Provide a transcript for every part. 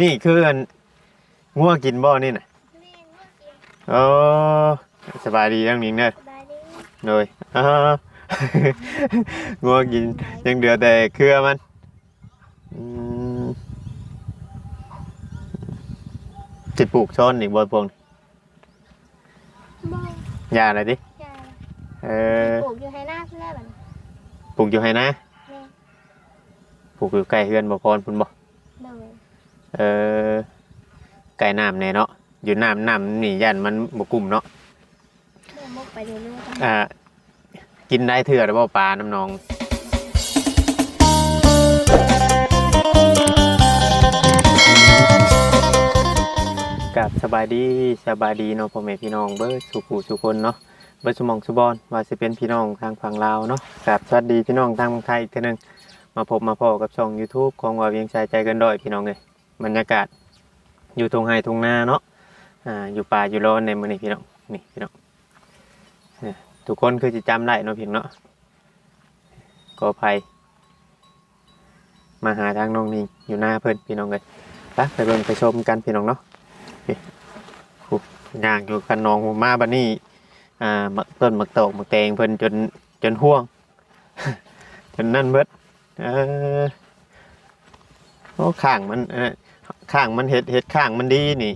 นี่คืออันงัวกินบ่นี่น่ะแม่นว่ากินโอ้สบายดีทั้งนี้เด้อสบายดีโดยอ้าวงัวกินยังเหลือแต่เครือมันอืมสิปลูกช้อนอีกบ่พวงนี่บ่ยาอะไรดิยาเออปลูกอยู่ให้หน้าเพื่อนบัดนี้ปลูกอยู่ให้นะแม่ปลูกอยู่ใกล้เฮือนบ่พรพุ่นบ่โดย เออไก่น้ำเนี่ยเนาะอยู่น้ำน้ำนี่ยันมันบกลุ่มเนาะเมื่อมกไปเรื่อยๆกันอ่ากินได้เถื่อหรือเปล่าปลาน้ำนองกับสบายดีสบายดีเนาะพ่อแม่พี่น้องเบิร์ดสุขุสุคนเนาะเบิร์ดสมองสุบอนว่าจะเป็นพี่น้องทางฝั่งลาวเนาะกับสวัสดีพี่น้องทางไทยอีกทีหนึงมาพบมาพอกับช่อง YouTube ของว่าเวียงใจใจเกันด้อยพี่น้องเลย บรรยากาศ อยู่ทงไฮทงนาเนาะอ่าอยู่ป่าอยู่ร้อนในมื้อนี้พี่น้องนี่พี่น้องทุกคนคือจะจำได้เนาะพี่เนาะกอภัยมาหาทางน้องนิงอยู่หน้าเพิ่นพี่น้องเลยไปไปเบิ่งไปชมกันพี่น้องเนาะนี่อย่างอยู่กันน้องมาบัดนี้อ่ามักต้นมักโตกมักแตงเพิ่นจนจนห่วง จนนั่นเบิดเออโอ้ข้างมันเออ ข้างมันเห็ดเห็ดข้างมันดีนี่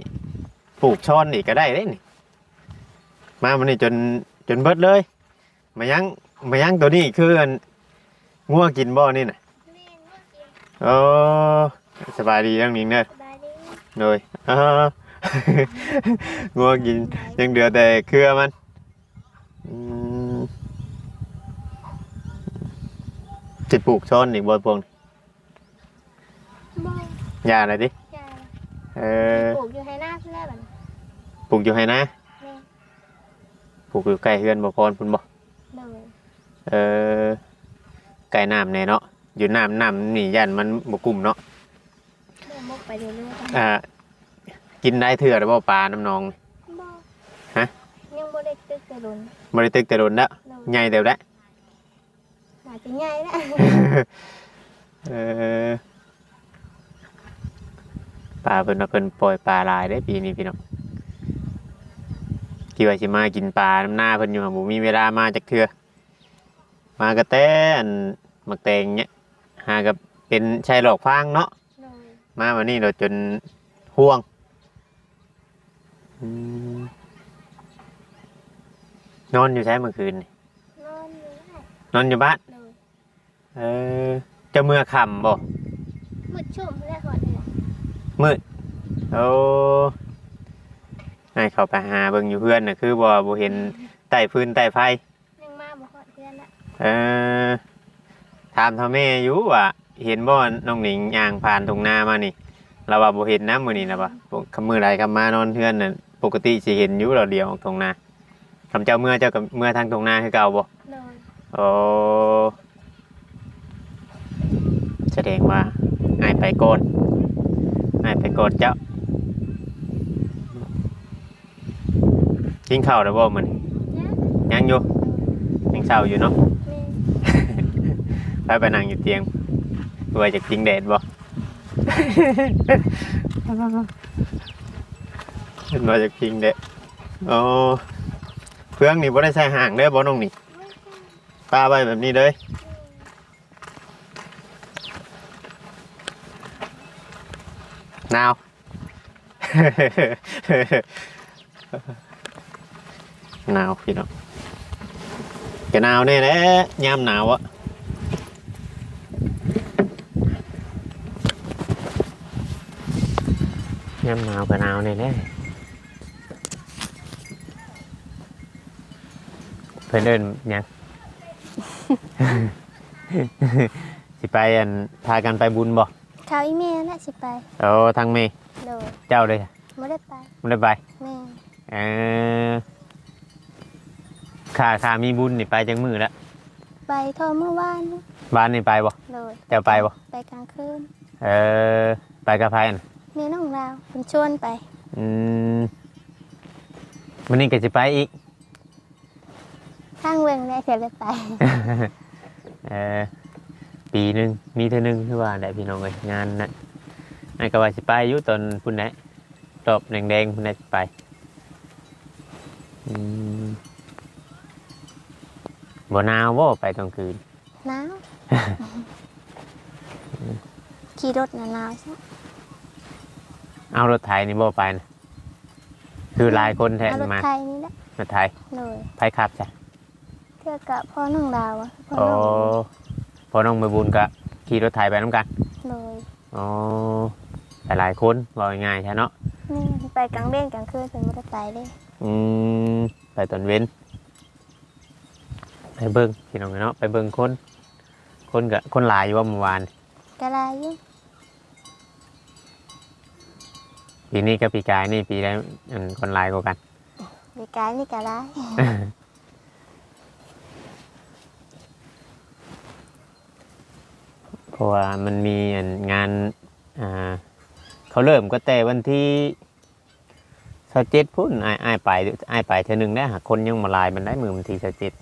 ปลูกช้อนนี่ก็ได้เด้นี่ มามันนี่จนจนเบิดเลย มายังมายังตัวนี้คืออันงัวกินบ่นี่น่ะแม่นว่ากินโอ้สบายดีทั้งนี้เด้อสบายดีโดยอ้าวงัวกินยังเหลือแต่เครือมันอืมสิปลูกช้อนอีกบ่พวงนี่บ่ยาอะไรดิยา เออปลูกอยู่ให้หน้าเพื่อนบัดนี้ปลูกอยู่ให้นะแม่ปลูกอยู่ใกล้เฮือนบ่พรพุ่นบ่โดยเออไก่น้ำเนี่ยเนาะอยู่น้ำน้ำนี่ยันมันบกลุ่มเนาะเมื่อมกไปเรื่อยๆกันอ่ากินได้เถื่อหรือเปล่าปลาน้ำนอง บ่ฮะ ยังบ่ได้ตึกแต่ลุนบริตึกแต่โดนแล้วโดยใหญ่เดี๋ยวได้อาจจะใหญ่แล้ว เออ ปลาเพิ่นว่าเพิ่นปล่อยปลาหลายได้ปีนี้พี่น้องที่ว่าสิมากินปลาน้ำหน้าเพิ่นอยู่บ่มีเวลามาจากเถื่อมากระแตอันมักแตงเนี้ยหากับเป็นชายหลอกฟางเนาะโดยมาวันนี้เราจนห่วงอืมนอนอยู่ใช้เมื่อคืนนี่นอนอยู่ได้นอนอยู่บ้านโดยเออเจะเมื่อคำบ่มืดชุ่มแล้วก่อนเลย มืดโอ้ให้เขาไปหาเบิ่งอยู่เพื่อนน่ะคือบ่บ่เห็นใต้พื้นใต้ไฟยังมาบ่ฮอดเพื่อนละเออถามท่าแม่อยู่ว่าเห็นบ่น้องหนิงย่างผ่านตรงนามานี่เราว่าบ่เห็นนะมื้อนี้นะบ่คำมื้อใดคำมานอนเพื่อนน่ะปกติสิเห็นอยู่เราเดียวตรงนาคำเจ้าเมื่อเจ้ากับเมื่อทางตรงนาคือเก่าบ่โดยโอ้แสดงว่าอายไปโกน อายไปโกนเจ้ากินข้าวแล้วบ่มันเนี่ยยังอยู่ยังเช้าอยู่เนาะแม่ไปไปนั่งอยู่เตียงเพื่อจะกินแดดบ่เห็นว่าจะกินแดดโอ้เพื่องนี่บ่ได้ใส่ห่างเด้อบ่น้องนี่ปลาไว้แบบนี้เลย หนาวหนาวพี่น้องก็หนาวแน่แหละยามหนาวอะยามหนาวก็หนาวแน่แน่เพิ่นเอินยังสิไปอันพากันไปบุญบ่ เขาอีเมลน่ะสิไปเอาทางเมโดยเจ้าเลยไม่ได้ไปไม่ได้ไปแม่เออข้าข้ามีบุญนี่ไปจังมือแล้วไปเทอเมื่อวานบ้านนี่ไปบ่โดยเจ้าไปบ่ไปกลางคืนเออไปกับไผน่ะแม่น้องเราคุณชวนไปอืมวันนี้ก็จะไปอีกข้างเวงได้เสร็จเลยไป เออ ปีหนึ่งมีเท่านึงคือว่าได้พี่น้องเลยงานนะไอ้ก็ว่าสิไปอยู่ตอนพุ่นไหนตอบแดงๆพุ่นไหนสิไปอืมบ่หนาวบ่ไปตอนคืนหนาวขี่รถหนาวๆใช่เอารถไถนี่บ่ไปนะคือหลายคนแทนเอารถมาไทยนี่แหละรถไถเลยไผขับจ้ะเทื่อกับพ่อน้องดาวอะพ่อโอ้น้อง พอน้องไปบุญก็ขี่รถไถไปน้ำกันเลยอ๋อแต่หลายคนว่าง่ายๆใช่เนาะนี่ไปกลางเล่นกลางคืนเป็นมอเตอร์ไซค์เลยอืมไปตอนเว้น ไปเบิ้งพี่น้องเนาะไปเบิ้งคน คนกับคนหลายอยู่ว่าเมื่อวานกระไรอยุ่ปีนี้กับปีกายนี่ปีได้อันคนหลายกว่ากันไปไกลนี่กระไรเราะว่ามันมีอันงานอ่าเขาเริ่มก็แต่วันที่สเจ็ดพุ่นไอ้ไอ้ายไปไอ้ายไปเท่อหนึงได้หากคนยังมาลายมันได้มือมันทีสเจ็ด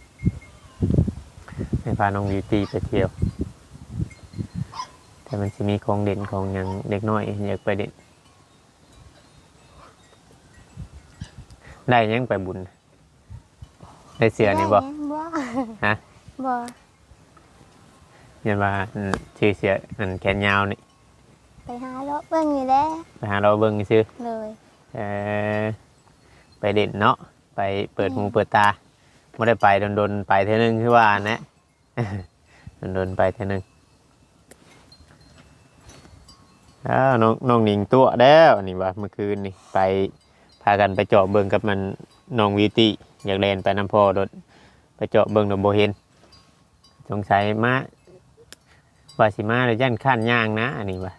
ให้พาน้องบิวตี้ไปเที่ยว แต่มันจะมีของเด่นของหยังเด็กน้อยอยากไปเด่นได้ยังไปบุญ ได้เสียนี่บ่ได้ยังบ่ฮะบ่ ยันว่าอันชื่อเสียอันแขนยาวนี่ไปหาเลาะเบิ่งอยู่แล้วไปหาเราเบิ่งซื้อเลยเออไปเด่นเนาะไปเปิดหูเปิดตาไม่ได้ไปโดนๆไปเท่านึงคือว่านะ โดนๆไปเท่านึงอ้าวน้องน้องหนิงตัวแล้วนี่ว่าเมื่อคืนนี่ไปพากันไปเจาะเบิ่งกับมันน้องวิวตี้อยากเล่นไปน้ำพอรถไปเจาะเบิ่งโดนโบเห็นสงสัยมา ว่าสิมาเลยย่านข้านย่างนะ อันนี้ว่า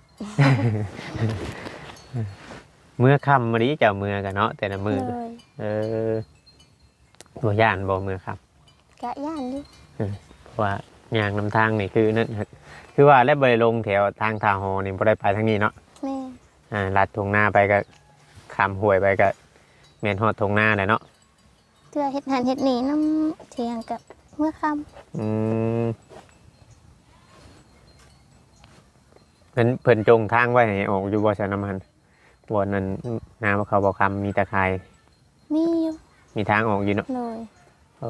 เมื่อค่ำมาดีเจ้าเมื่อกันเนาะแต่ละมือ เลยเออบ่ย่านบ่เมื่อครับ กะย่านดิเพราะว่าย่างนำทางนี่คือนั่นคือว่าแล้วบ่ได้ลงแถวทางทางหอนี่บ่ได้ไปทางนี้เนาะแม่อ่าลัดทงหน้าไปก็ข้ามห้วยไปก็แม่นฮอดทงหน้าแหละเนาะเทื่อเฮ็ดหันเฮ็ดนี่น้ำเทียงกับเมื่อค่ำอืม พิ่นเพิ่นจงทางไว้ให้ออกอยู่บ่ใช่น้ำมันบ่นั้นน้ำเขาบ่คำมีตะไคร่มีอยู่มีทางออกอยู่เนาะเลยโอ้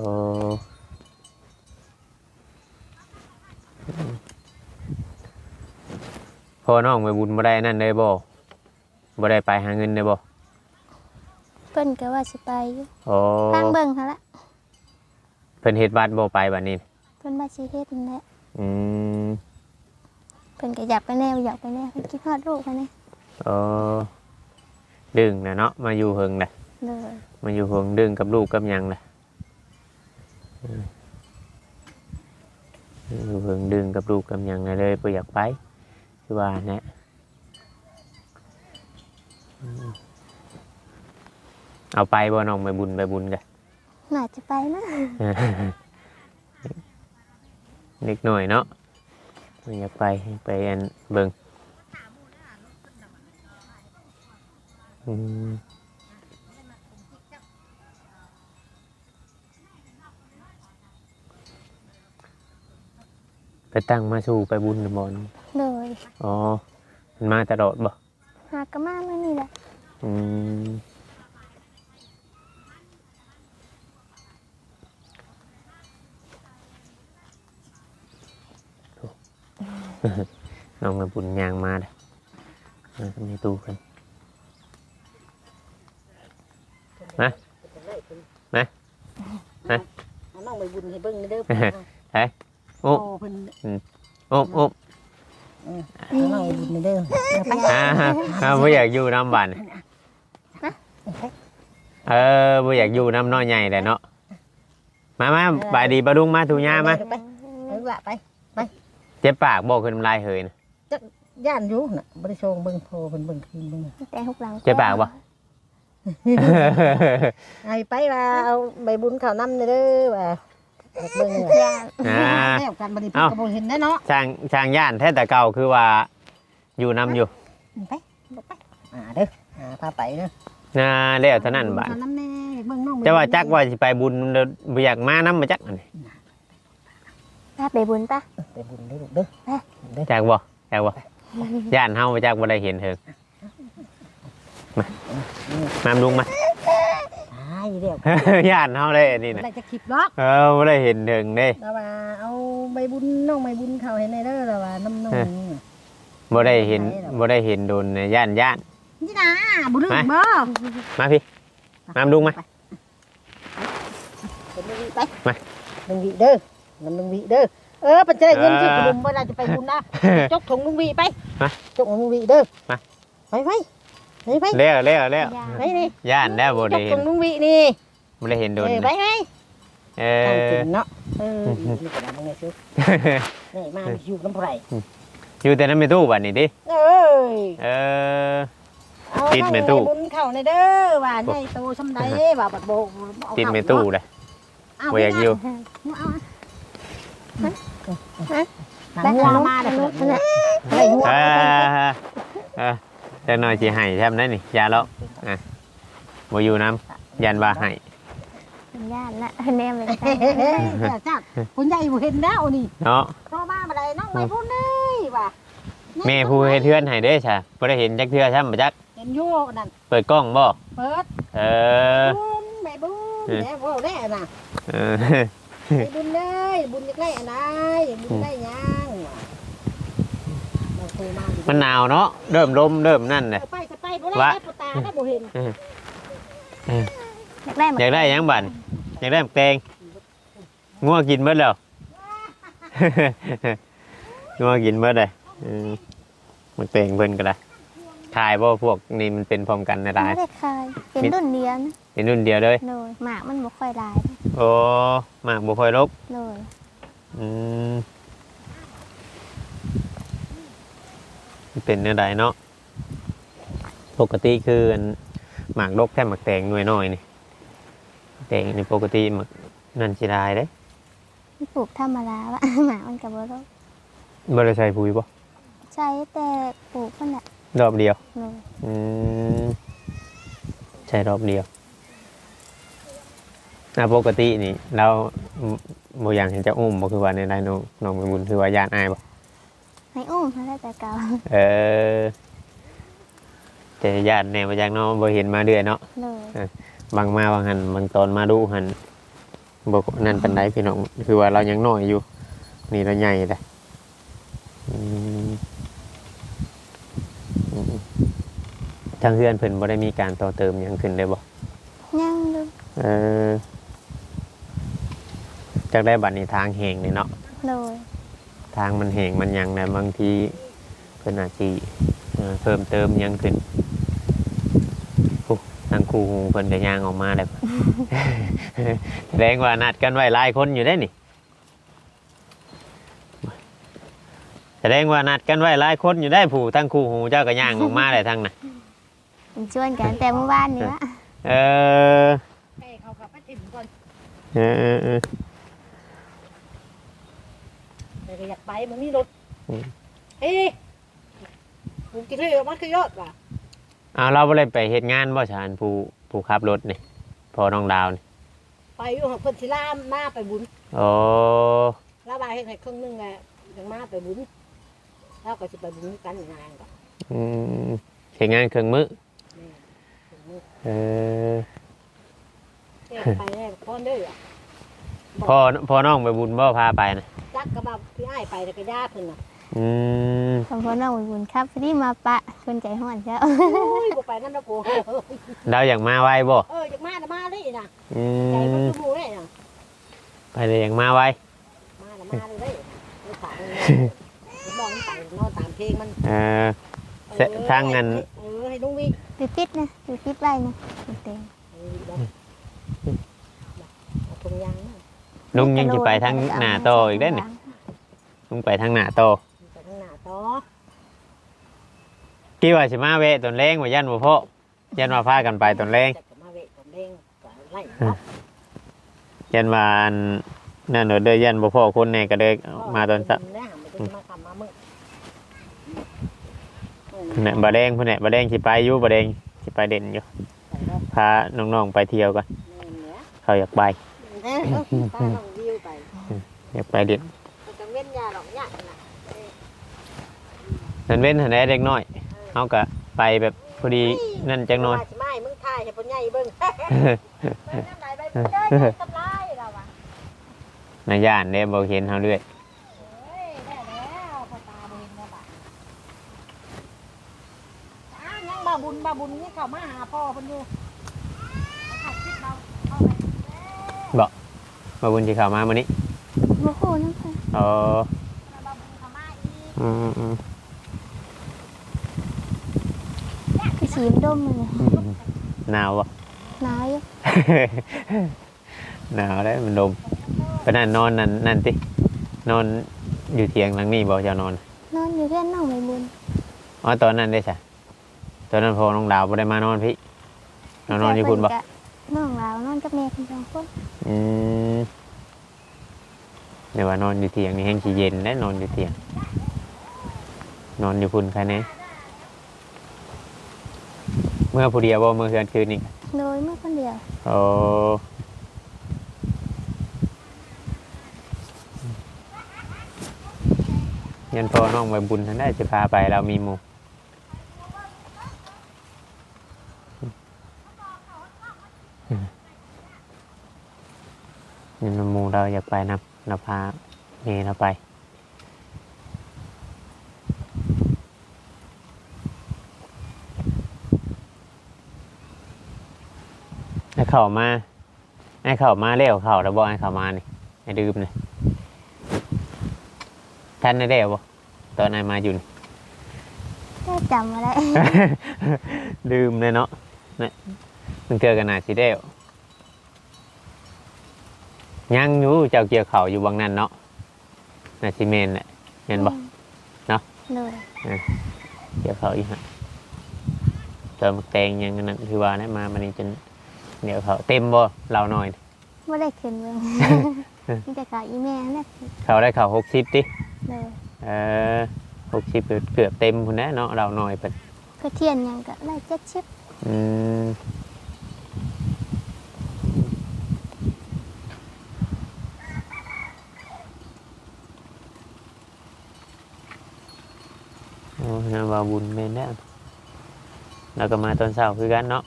พอน้องไปบุญบ่ได้นั่นเลยบ่บ่ได้ไปหาเงินเลยบ่เพิ่นก็ว่าสิไปอยู่โอ้ทางเบิ่งหั่นละเพิ่นเฮ็ดบัตรบ่ไปบัดนี้เพิ่นว่าสิเฮ็ดนั่นแหละอืม เพิ่นก็อยากไปแนวอยากไปแนวเพิ่นคิดฮอดลูกเพิ่นนี่โอ้ดึงนะเนาะมาอยู่เฮิงน่ะเลยมาอยู่เฮิงดึงกับลูกกับหยังน่ะอืมอยู่เฮิงดึงกับลูกกับหยังน่ะเลยบ่อยากไปคือว่าแนะอืมเอาไปบ่น้องไปบุญไปบุญกันน่าจะไปนะเล็กหน่อยเนาะ ไม่อยากไปไปอันเบิงอืมไปตั้งมาสู่ไปบุญบอลเลยอ๋อมันมาตลอดบ่หากะมามื้อนี้แหละอืม น้องมาบุญยางมาเด้อมาทำในตู้กันเอาน้องไปบุญให้เบิ่งเด้อโอ้โอ้เพิ่นโอ้โอ้เอาน้องไปบุญเด้อเอาไปอ่าอ่าบ่อยากอยู่น้ำบันเออบ่อยากอยู่น้ำน้อยใหญ่แหละเนาะมามาบายดีปะดุงมาถูย่ามา ไปเอาละไป เจ็บปากบอกขึ้นน้ำลายเหยนะย่านอยู่น่ะบ่ได้โชงเบิ่งโพเพิ่นเบิ่งคืนเบิ่งแต่หกหลังเจ็บปากบ่ไอ้ไปว่าเอาใบบุญข้าวนำเด้อว่าอยากเบิ่งย่านอ่า แล้วกันบ่ได้พี่ก็บ่เห็นแน่เนาะช่างช่างย่านแท้แต่เก่าคือว่า อยู่น้ำอยู่ไปบ่ไปอ่าเด้ออ่าพาไปเด้อน่าแล้วเท่านั้นบาดข้าวน้ำแน่เบิ่งน้องจะว่าจักว่าสิไปบุญบ่อยากมาน้ำมาจักอันนี้ ถ้าไปบุญปะไปบุญเด้อลูกเด้อจักบ่จักบ่ย่านเฮาไปจากบ่ได้เห็นเถิงมามาลุงมาตายเดี๋ยวย่านเฮาเลยอันนี่อะน่ะไรจะคลิปล็อกเออบ่ได้เห็นเถิงเด้เราว่าเอาใบบุญน้องใบบุญเขาให้ในเด้อเราว่าน้ำน้องนี่บ่ได้เห็นบ่ได้เห็นโดนย่านย่านนี่นะบุญมาบ่มาพี่มาลุงมาเป็นมึงวีไปมามึงวีเด้อ น้ำมึงวีเด้อเออปัจจัยเงินที่กลุ่มเวลาจะไปบุญนะจกถุงมึงวีไปมาจกมึงวีเด้อมาไปไปไปไปแล้วแล้วแล้วยาไปนี่ย่านแล้วบ่จได้กเห็ถุนงมึงวีนี่บ่ได้เห็นโดนเออไปไปเอทางอถึงเนาะเออนี่ก็ได้มึงเนี่ยซื้อนี่มาอยู่น้ำไผ่อยู่แต่นั้นไม่ตู้บัดนี้ดิเอ้ยเออเอาติดแม่ตู้บุญเข้าในเด้อว่าใหญ่โตสำใดว่าบัดโบกเอาติดเข้าไม่ตู้เลยเอาบ่อยากอยู่เอา เอาหัวมาเด้อเพิ่นน่ะเฮ้ยหัวเออเออจักหน่อยสิให้แทบได้นี่ยาแล้วอะบ่อยู่น้ำยันว่าให้เป็นญาติละแนมเลยเฮ้ยเฮ้ยเฮ้ยจ้าจ้าคุณใหญ่บ่เห็นแล้วนี่เนาะเพราะว่าบ่ได้น้องไม่พูดเลยว่าแม่ผู้เฮ็ดเทือนให้เด้ซะบ่ได้เห็นจักเทื่อซ้ำบ่จักเห็นอยู่นั่นเปิดกล้องบ่เปิดเออบุญแม่บุญแม่บ่ได้น่ะเออ ไปบุญเลยบุญอยากได้อะไรบุญได้ยังว่ะเราเคยมาอยู่มันหนาวเนาะเริ่มลมเริ่มนั่นแหละเออไปก็ไปบ่ได้ได้ปตาได้บ่เห็นอยากได้หมอยากได้หยังบั่นอยากได้หมักแตงงัวกินเบิดแล้วงัวกินเบิดเลยอืมหมักแตงเพิ่นก็ได้ ถ่ายบ่พวกนี้มันเป็นพร้อมกันนะได้ไม่ได้เคยเป็นรุ่นเดียวนะเป็นรุ่นเดียวเลยเลยหมากมันบ่ค่อยหลายนะโอ้หมากบ่ค่อยลบเลยอืมมันเป็นเนื้อใดเนาะปกติคืออันหมากลกแค่หมากแตงหน่วยน้อยนี่แตงนี่ปกติหมากนั่นสิได้เด้มันปลูกธรรมดาวะ หมากมันกับบ่รบบ่ได้ใส่ปุ๋ยบ่ใช้แต่ปลูกมันแหละ รอบเดียวเลยอืมใช่รอบเดียวอะปกตินี่เราโมอย่างเห็นจะอุ้มบ่คือว่าในไรน้องน้องไปบุญคือว่าญาติอายบ่ให้อุ้มมาได้แต่เก่าเออแต่ญาติเนี่ยมาจากเน้องบ่เห็นมาเดือยเนาะเลยบางมาบางหันบางตอนมาดูหันบ่นั่นปานใดพี่น้องคือว่าเรายังน้อยอยู่ นี่เราใหญ่เลยอืมอืม ทางเพื่อนเพิ่นบ่ได้มีการต่อเติมหยังขึ้นเลยบ่ยังดูเออจากได้บัตรนี้ทางแหงนี่เนาะเลยทางมันแหงมันหยังนะบางทีเพิ่นอาจสิเอ่อเพิ่มเติมหยังขึ้นโอ้ทางครูเพิ่นก็ย่างออกมาแล้ว แสดงว่านัดกันไว้หลายคนอยู่ได้นี่ แสดงว่านัดกันไว้หลายคนอยู่ได้ผู้ทั้งครูหูเจ้าก็ย่างออกมาได้ทั้งน่ะ เป็นชวนกันแต่เมื่อวานนี้วะเออให้เขาขับไปถิ่มก่อนเออเออเออแต่ก็อยากไปมันมีรถอืมเอ้ยผมกินเลยมันคือยอดว่ะเอาเราบ่ได้ไปเฮ็ดงานบ่ชานผู้ผู้ขับรถนี่พอน้องดาวนี่ไปอยู่ของเพิ่นสิลามมาไปบุญโอ้ลาบายให้ครึ่งหนึงแหละยังมาไปบุญแล้วก็สิไปบุญกันงานก็อืมเฮ็ดงานเครื่องมือ เออเอ๊ะไปแน่พ่อเด้ออะพ่อพ่อน้องไปบุญบ่พาไปนะจักก็บ่าพี่อ้ายไปแต่ก็ญาติเพิ่นน่ะอืมสมพรน้องบุญครับพอดีมาปะคนใจห่อนเจ้าโอ้ยบ่ไปนั่นนะโกเราอยากมาไวบ่เอออยากมาน่ะมาเลยน่ะอืใจมันมคือหมู่เลยน่ะไปเลยอยากมาไวมาน่ะมาเลยเด้ไปฝากมันเลยบอกมันไปนอนตามเพลงมันเออเสะทางนั้น เออให้ลุงวิดูปิดนะดูปิดไว้นะเต็มเออบอกเอาตรงยางนะลุงยังจะไปทางหน้าโตอีกได้อนี่ลุงไปทางหน้าโตไปข้างหน้าต่อกี่ว่าสิมาเวะตนแรงว่ายันบ่พ่อยันว่าพากันไปตนแรงจะมาเวทผมเด้งก็ไล่เนาะยันว่าอันนั่นเด้อเด้อยันบ่พ่อคนแน่ก็เด้อมาตอนสัก แล้วหาไม่ได้มาทำมาเมื่อ พุ่นน่ะบ่แดงพุ่นน่ะบ่แดงสิไปอยู่บ่แดงสิไปเด่นอยู่พาน้องๆไปเที่ยวกันเขาอยากไปเออเออตาลองวิวไปอยากไปเด่นมันจะเว้นยาหรอกยากนะนั่นเว้นหันได้เด็กน้อยเฮาก็ไปแบบพอดีนั่นจังหน่อย ว่าสิมาให้มึงถ่ายให้พ่อใหญ่เบิ่งเบิ่งน้ำลายไปเบิ่งเด้อทำลายเราอะนายย่านเด้บ่เห็นเฮาเรื่อย เฮ้ยได้แล้วพ่อตาบ่เห็นแล้วบ่ะอ้าวยังบ่า บุญบ่าบุญนี่เข้ามาหาพ่อเพิ่นอยู่เอาขับคิดเราเข้าไปมาบุญสิเข้ามามื้อนี้บ่ฮู้นำเพิ่นอ๋อบ่าบุญเข้ามาอีกอืมอืมคือสีมนดมมันเลยอืมหนาวบ่ หนาวอยู่หนาวแล้วมันลมเพราะนั้นนอนนั่นนั่นตินอนอยู่เตียงหลังนี้บ่เจะนอน นอนอยู่เพื่อนน้องใบบุญอ๋อตอนนั้นได้ใช่ ตอนนั้นพอน้องดาวบ่ได้มานอนพี่เรานอนอยู่คุณบ่แต่เพิ่นก็น้องลาวนอนกับแม่เพิ่นสองคนอืมเดี๋ยวว่านอนอยู่เตียงนี่แห้งขี้เย็นและนอนอยู่เตียง นอนอยู่คุณใครแน่เมื่อผู้เดียวบ่เมื่อคืนคืนนี้โดยเมื่อคนเดียวโอ้ยันพอน้องไปบุญทันได้จะพาไปเรามีหมู่ ยันหมู่เราอยากไปนำเราพาเมย์เราไปไอ้เข่ามาไอ้เข่ามาเร็วเข่าแล้วบอกไอ้เข่ามานี่ไอ้ดื่มนี่ท่านได้เร็วบ่ตอนไอ้มาอยู่นี่ได้จำมาได้ ดื่มเลยเนาะนี่ มันเจอกันหนาสิเร็วยังอยู่เจ้าเกี่ยวเข่าอยู่บางนั้นเนาะนาซิเมนแหละเห็นบ่เนาะโดยเกี่ยวเข่าอีกฮะเติมแตงยังนั้นคือว่านะมามันนี้จนเดี๋ยวเขาเต็มบ่เราหน่อยบ่ได้ขึ้นเบิ่งมีแต่กับอีแม่นั่นแหละเขาได้เข่าหกสิบดิโดยเออหกสิบเกือบเต็มคุณนะเนาะเราหน่อยเป็นก็เทียนหยังก็ได้70อืมโอ้ยว่าบุญเมนแล้วแล้วก็มาตอนเช้าคือกันเนาะ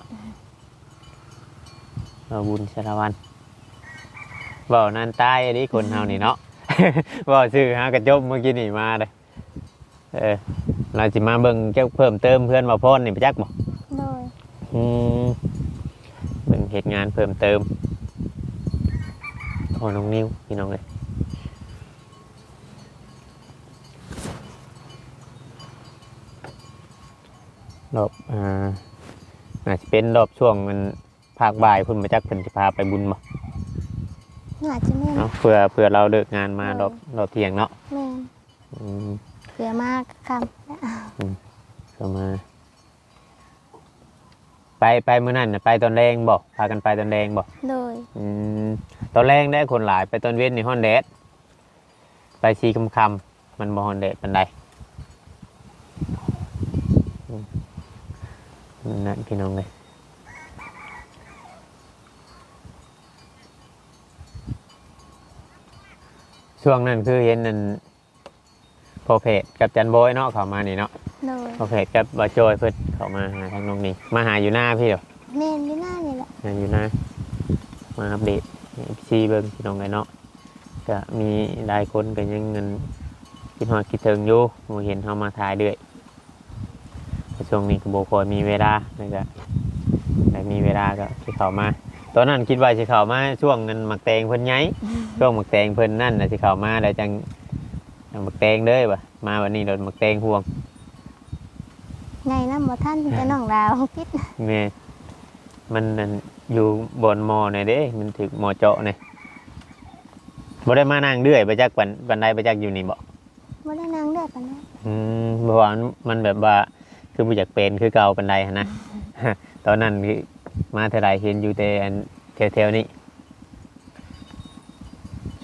ว่าบุญสารวันเว่านันตายอันนี้คนเฮานี่เนาะเว่าชื่อฮะกระจบเมื่อกี้นี่มาเลยเออเราจะมาเบิ่งเจ้าเพิ่มเติมเพื่อนมาพ่นนี่ไปจักบ่โดยอืมเบิ่งเหตุงานเพิ่มเติมพอน้องนิ้วพี่น้องเลย รอบอ่าอาจจะเป็นรอบช่วงมันภาคบ่ายพุ่นมาจักเพิ่นจะพาไปบุญบ่น่าจะแม่นเนาะเพื่อเพื่อเราเลิกงานมารอบรอบเที่ยงเนาะแม่นอืมเผื่อมากคำแล้วเข้ามา ไปไปมื้อนั้นน่ะไปตอนแรงบ่พากันไปตอนแรงบ่โดยอืมตอนแรกได้คนหลายไปตอนเว้นในห้อนแดดไปชีคำคำๆมันบ่ฮอนแดดปันใดอืม นั่นพี่น้องเลยช่วงนั้นคือเห็นนั่นพอเพจกับจันโบอยเนาะเขามานี่เนาะโดยพอเพจกับบาโจยเพิ่นเขามาหาทางน้องนี่มาหาอยู่หน้าพี่เหรอแม่นอยู่หน้านี่แหละงานอยู่นะมาอัปเดตซีเบิ้งพี่น้องไงเนาะก็มีหลายคนก็ยังเงินคิดฮอดคิดถึงอยู่บ่เห็นเฮามาถ่ายเรื่อยแต่ ช่วงนี้ก็บ่ค่อยมีเวลาเลยก็ได้มีเวลาก็สิเข้ามา ตอนนั้นคิดว่าสิเข้ามาช่วงเงินหมักแตงเพิ่นใหญ่ช่วงหมักแตงเพิ่นนั่นน่ะสิเข้ามาแล้วจังจังหมักแตงเด้อบ่ะมาวันนี้โดนหมักแตงห่วงไงนะบ่ท่านแต่น้องดาวคิดแม่มันนั่นอยู่บนมอเนี่ยเด้ มันถึกมอเจาะเนี่ยบ่ได้มานั่งเรื่อยไปจักปันปันไดไปจักอยู่นี่บ่บ่ได้นางได้ปานนั้นอืมเพราะว่ามันมันแบบว่า คือบ่อยากเป็นคือเก่าปันไดหั้นนะ ตอนนั้นคือมาเท่าไรเห็นอยู่แต่อันแถวๆนี้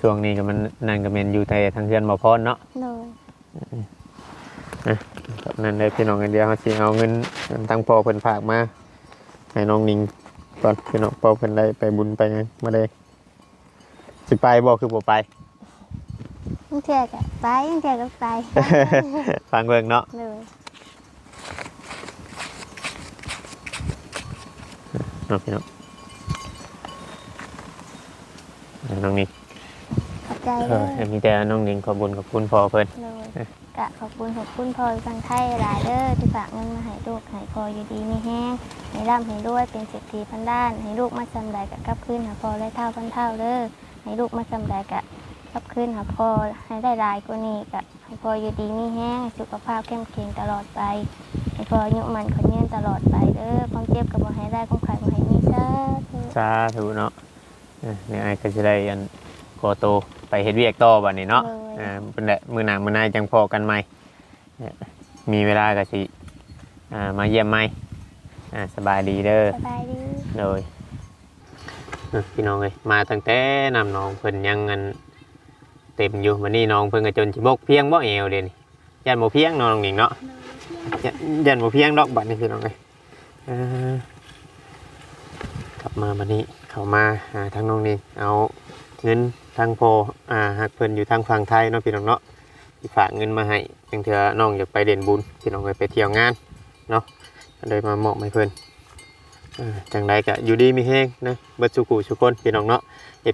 ช่วงนี้ก็มันนั่นก็แม่นอยู่แต่ทางเฮือนบ่พรเนาะ โดยครับนั่นเลยพี่น้องกันเดียวเขาสิเอาเงินตั้งพ่อเพิ่นฝากมาให้น้องนิงก่อนพี่น้องพ่อเพิ่นได้ไปบุญไปหยังมาเลยสิไปบ่คือบ่ไปยเทื่อก็ไปเทื่อก็ไป ฟังเบิ่งเนาะเลย เนาะพี่น้องเดี๋ยวน้องนิงขอบใจเอเลอยมีแต่น้องนิงขอบคุญขอบคุณพ่อเพิ่นเลยกะขอบคุณขอบคุณพ่อฟังไทยหลายเด้อที่ฝากเงินมาให้ลูกให้พ่ออยู่ดีมีแห้งให้ร่ำให้รวยเป็นเศรษฐีพันด้าน ให้ลูกมาจำได้กะกลับคืนหาพ่อได้เท่าพันเท่าเด้อให้ลูกมาจำได้กะกลับคืนหาพ่อให้ได้หลายกว่านี้กะให้พ่ออยู่ดีมีแห้งให้สุขภาพเข้มแข็งตลอดไป ให้พ่ออายุมันคนยืนตลอดไปเด้อความเจ็บกับบ่ให้ได้ความขายบ่ให้มีซะเด้อสาธุเนาะเออเนี่ยไอ้ก็จะได้อันโกโตไปเฮ็ดเวียกต่อบัดนี้เนาะเลยอ่าเป็นแหละมื้อหน้ามื้อหน้าจังพอกันใหม่เนี่ยมีเวลาก็สิอ่ามาเยี่ยมใหม่อ่าสบายดีเด้อ สบายดี เลยเอ้อพี่น้องเอ้ยมาตั้งแต่นำน้องเพิ่นยังเงินเต็มอยู่วันนี้น้องเพิ่นก็จนสิบกเพียงบ่เอวเดยวนี่ยันบ่เพียงเนาะน้องหนิงเนาะยัน ยันบ่เพียงดอกบัดนี้พี่น้องเอ้ยเอ่อกลับมาบัดนี้เขามาหาทางน้องนี่เอาเงินทางพออ่าหักเพิ่นอยู่ทางฝั่งไทยเนาะพี่น้องเนาะฝากเงินมาให้จังเทื่อน้องอยากไปเด่นบุญพี่น้องเอ้ยไปเที่ยวงานเนาะเลยมาเหมอบให้เพิ่นอ่าจังใดก็อยู่ดีมีแห้งนะเบิดสุขุสุคนพี่น้องเนาะ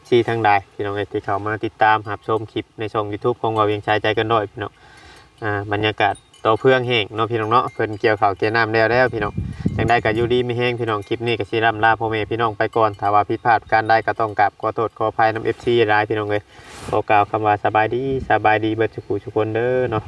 FC ทางใดพี่น้องเอที่เขามาติดตามรับชมคลิปในช่อง YouTube ของเราเวียงชายใจกันด้อยพี่น้องอ่าบรรยากาศ ต่อเพื่องแห้งเนาะพี่น้องเนาะเพิ่นเกี่ยวข่าวเกี่ยวน้ำแล้วแล้วพี่น้องจังได้กับยูดีมีแห้งพี่น้องคลิปนี้กับชีรัมลาพ่อแม่พี่น้องไปก่อนถ้าว่าผิดพลาดการได้ก็ต้องกราบขอโทษขออภัยนำเอฟซีร้ายพี่น้องเลยขอกล่าวคำว่าสบายดีสบายดีเบิดสุขุสุคนเด้อเนาะ